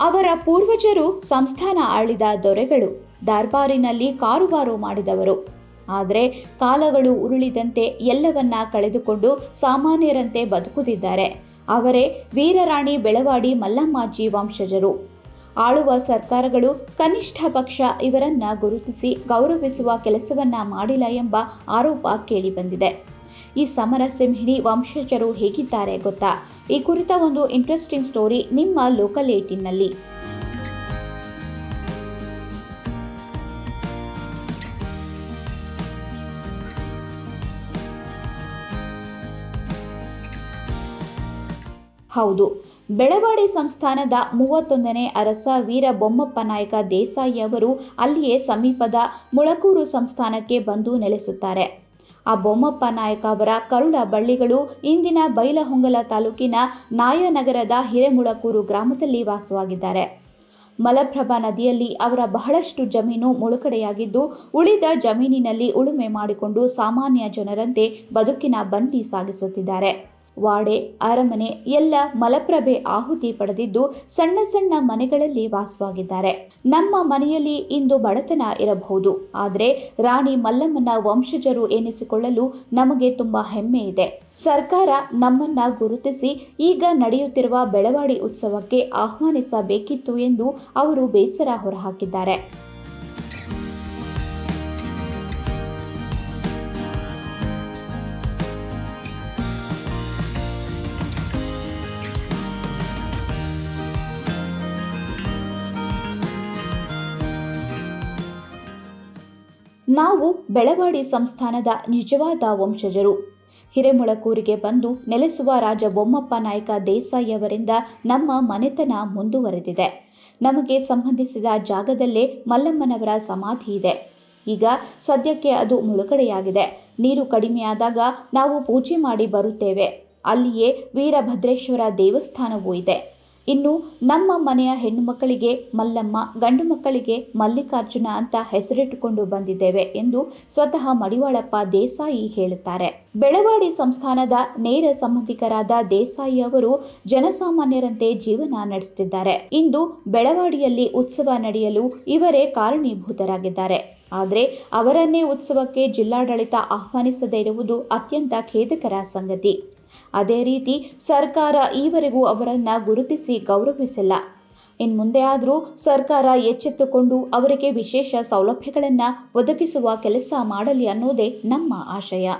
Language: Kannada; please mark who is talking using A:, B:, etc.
A: ಅವರ ಪೂರ್ವಜರು ಸಂಸ್ಥಾನ ಆಳಿದ ದೊರೆಗಳು ದರ್ಬಾರಿನಲ್ಲಿ ಕಾರುಬಾರು ಮಾಡಿದವರು. ಆದರೆ ಕಾಲಗಳು ಉರುಳಿದಂತೆ ಎಲ್ಲವನ್ನ ಕಳೆದುಕೊಂಡು ಸಾಮಾನ್ಯರಂತೆ ಬದುಕುತ್ತಿದ್ದಾರೆ. ಅವರೇ ವೀರರಾಣಿ ಬೆಳವಾಡಿ ಮಲ್ಲಮ್ಮಾಜಿ ವಂಶಜರು. ಆಳುವ ಸರ್ಕಾರಗಳು ಕನಿಷ್ಠ ಪಕ್ಷ ಇವರನ್ನ ಗುರುತಿಸಿ ಗೌರವಿಸುವ ಕೆಲಸವನ್ನ ಮಾಡಿಲ್ಲ ಎಂಬ ಆರೋಪ ಕೇಳಿಬಂದಿದೆ. ಈ ಸಮರ ಸಿಂಹಿಣಿ ವಂಶಜರು ಹೇಗಿದ್ದಾರೆ ಗೊತ್ತಾ? ಈ ಕುರಿತ ಒಂದು ಇಂಟ್ರೆಸ್ಟಿಂಗ್ ಸ್ಟೋರಿ ನಿಮ್ಮ ಲೋಕಲ್ ಏಟಿನಲ್ಲಿ ಹೌದು, ಬೆಳವಾಡಿ ಸಂಸ್ಥಾನದ ಮೂವತ್ತೊಂದನೇ ಅರಸ ವೀರ ಬೊಮ್ಮಪ್ಪ ನಾಯಕ ದೇಸಾಯಿ ಅವರು ಅಲ್ಲಿಯೇ ಸಮೀಪದ ಮುಳಕೂರು ಸಂಸ್ಥಾನಕ್ಕೆ ಬಂದು ನೆಲೆಸುತ್ತಾರೆ. ಆ ಬೊಮ್ಮಪ್ಪ ನಾಯಕ ಅವರ ಕರುಳ ಬಳ್ಳಿಗಳು ಇಂದಿನ ಬೈಲಹೊಂಗಲ ತಾಲೂಕಿನ ನಾಯನಗರದ ಹಿರೇಮುಳಕೂರು ಗ್ರಾಮದಲ್ಲಿ ವಾಸವಾಗಿದ್ದಾರೆ. ಮಲಪ್ರಭಾ ನದಿಯಲ್ಲಿ ಅವರ ಬಹಳಷ್ಟು ಜಮೀನು ಮುಳುಗಡೆಯಾಗಿದ್ದು, ಉಳಿದ ಜಮೀನಿನಲ್ಲಿ ಉಳುಮೆ ಮಾಡಿಕೊಂಡು ಸಾಮಾನ್ಯ ಜನರಂತೆ ಬದುಕಿನ ಬಂಡಿ ಸಾಗಿಸುತ್ತಿದ್ದಾರೆ. ವಾಡೆ, ಅರಮನೆ ಎಲ್ಲ ಮಲಪ್ರಭೆ ಆಹುತಿ ಪಡೆದಿದ್ದು ಸಣ್ಣ ಸಣ್ಣ ಮನೆಗಳಲ್ಲಿ ವಾಸವಾಗಿದ್ದಾರೆ. ನಮ್ಮ ಮನೆಯಲ್ಲಿ ಇಂದು ಬಡತನ ಇರಬಹುದು. ಆದರೆ ರಾಣಿ ಮಲ್ಲಮ್ಮನ ವಂಶಜರು ಎನಿಸಿಕೊಳ್ಳಲು ನಮಗೆ ತುಂಬಾ ಹೆಮ್ಮೆ ಇದೆ. ಸರ್ಕಾರ ನಮ್ಮನ್ನ ಗುರುತಿಸಿ ಈಗ ನಡೆಯುತ್ತಿರುವ ಬೆಳವಾಡಿ ಉತ್ಸವಕ್ಕೆ ಆಹ್ವಾನಿಸಬೇಕಿತ್ತು ಎಂದು ಅವರು ಬೇಸರ ಹೊರಹಾಕಿದ್ದಾರೆ. ನಾವು ಬೆಳವಾಡಿ ಸಂಸ್ಥಾನದ ನಿಜವಾದ ವಂಶಜರು. ಹಿರೇಮುಳಕೂರಿಗೆ ಬಂದು ನೆಲೆಸುವ ರಾಜ ಬೊಮ್ಮಪ್ಪ ನಾಯಕ ದೇಸಾಯಿ ಅವರಿಂದ ನಮ್ಮ ಮನೆತನ ಮುಂದುವರೆದಿದೆ. ನಮಗೆ ಸಂಬಂಧಿಸಿದ ಜಾಗದಲ್ಲೇ ಮಲ್ಲಮ್ಮನವರ ಸಮಾಧಿ ಇದೆ. ಈಗ ಸದ್ಯಕ್ಕೆ ಅದು ಮುಳುಗಡೆಯಾಗಿದೆ. ನೀರು ಕಡಿಮೆಯಾದಾಗ ನಾವು ಪೂಜೆ ಮಾಡಿ ಬರುತ್ತೇವೆ. ಅಲ್ಲಿಯೇ ವೀರಭದ್ರೇಶ್ವರ ದೇವಸ್ಥಾನವೂ ಇದೆ. ಇನ್ನು ನಮ್ಮ ಮನೆಯ ಹೆಣ್ಣು ಮಕ್ಕಳಿಗೆ ಮಲ್ಲಮ್ಮ, ಗಂಡು ಮಕ್ಕಳಿಗೆ ಮಲ್ಲಿಕಾರ್ಜುನ ಅಂತ ಹೆಸರಿಟ್ಟುಕೊಂಡು ಬಂದಿದ್ದೇವೆ ಎಂದು ಸ್ವತಃ ಮಡಿವಾಳಪ್ಪ ದೇಸಾಯಿ ಹೇಳುತ್ತಾರೆ. ಬೆಳವಾಡಿ ಸಂಸ್ಥಾನದ ನೇರ ಸಂಬಂಧಿಕರಾದ ದೇಸಾಯಿ ಅವರು ಜನಸಾಮಾನ್ಯರಂತೆ ಜೀವನ ನಡೆಸುತ್ತಿದ್ದಾರೆ. ಇಂದು ಬೆಳವಾಡಿಯಲ್ಲಿ ಉತ್ಸವ ನಡೆಯಲು ಇವರೇ ಕಾರಣೀಭೂತರಾಗಿದ್ದಾರೆ. ಆದರೆ ಅವರನ್ನೇ ಉತ್ಸವಕ್ಕೆ ಜಿಲ್ಲಾಡಳಿತ ಆಹ್ವಾನಿಸದೇ ಇರುವುದು ಅತ್ಯಂತ ಖೇದಕರ ಸಂಗತಿ. ಅದೇ ರೀತಿ ಸರ್ಕಾರ ಈವರೆಗೂ ಅವರನ್ನು ಗುರುತಿಸಿ ಗೌರವಿಸಿಲ್ಲ. ಇನ್ನು ಮುಂದೆ ಆದರೂ ಸರ್ಕಾರ ಎಚ್ಚೆತ್ತುಕೊಂಡು ಅವರಿಗೆ ವಿಶೇಷ ಸೌಲಭ್ಯಗಳನ್ನು ಒದಗಿಸುವ ಕೆಲಸ ಮಾಡಲಿ ಅನ್ನೋದೇ ನಮ್ಮ ಆಶಯ.